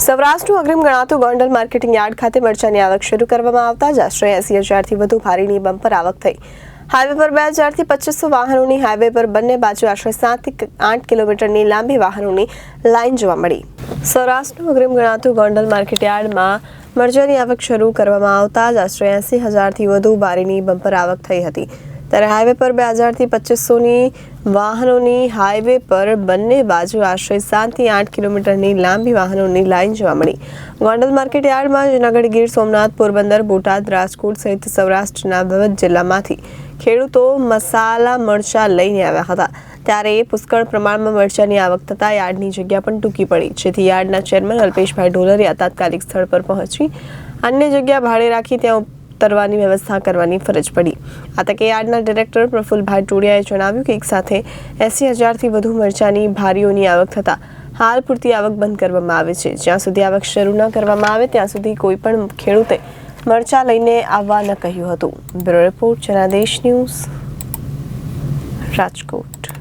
સૌરાષ્ટ્રનું અગ્રીમ ગણાતું Gondal marketing yard ખાતે મરચાની આવક શરૂ કરવામાં આવતા જ આશરે એસી હજારથી વધુ ભારીની બમ્પર આવક થઈ. હાઈવે પર બે હજારથી પચીસો વાહનોની હાઈવે પર બંને બાજુ આશરે સાતથી આઠ કિલોમીટરની લાંબી વાહનોની લાઇન જોવા મળી. સૌરાષ્ટ્રનું અગ્રીમ ગણાતું ગોંડલ માર્કેટ યાર્ડમાં મરચાની આવક શરૂ કરવામાં આવતા જ આશરે એસી હજારથી વધુ ભારીની બમ્પર આવક થઈ હતી. ત્યારે હાઈવે પર બે હજારથી પચીસોની વાહનોની હાઈવે પર બંને બાજુ આશરે સાતથી આઠ કિલોમીટરની લાંબી વાહનોની લાઇન જોવા મળી. ગોંડલ માર્કેટ યાર્ડમાં જૂનાગઢ ગીર, સોમનાથ, પોરબંદર, બોટાદ, રાજકોટ સહિત સૌરાષ્ટ્રના વિવિધ જિલ્લામાંથી ખેડૂતો મસાલા, મરચા લઈને આવ્યા હતા. ત્યારે પુષ્કળ પ્રમાણમાં મરચાની આવક થતાં યાર્ડની જગ્યા પણ ટૂંકી પડી, જેથી યાર્ડના ચેરમેન અલ્પેશભાઈ ઢોલરિયા તાત્કાલિક સ્થળ પર પહોંચી અન્ય જગ્યા ભાડે રાખી ત્યાં ઉતરવાની વ્યવસ્થા કરવાની ફરજ પડી. આ તકે યાર્ડના ડિરેક્ટર પ્રફુલભાઈ ટોડિયાએ જણાવ્યું કે એક સાથે એસી હજારથી વધુ મરચાની ભારીઓની આવક થતાં હાલ પૂરતી આવક બંધ કરવામાં આવે છે. જ્યાં સુધી આવક શરૂ ન કરવામાં આવે, ત્યાં સુધી કોઈ પણ ખેડૂતે મરચા લઈને આવવા ન કહ્યું હતું. Bureau report, Janadesh news, Rajkot.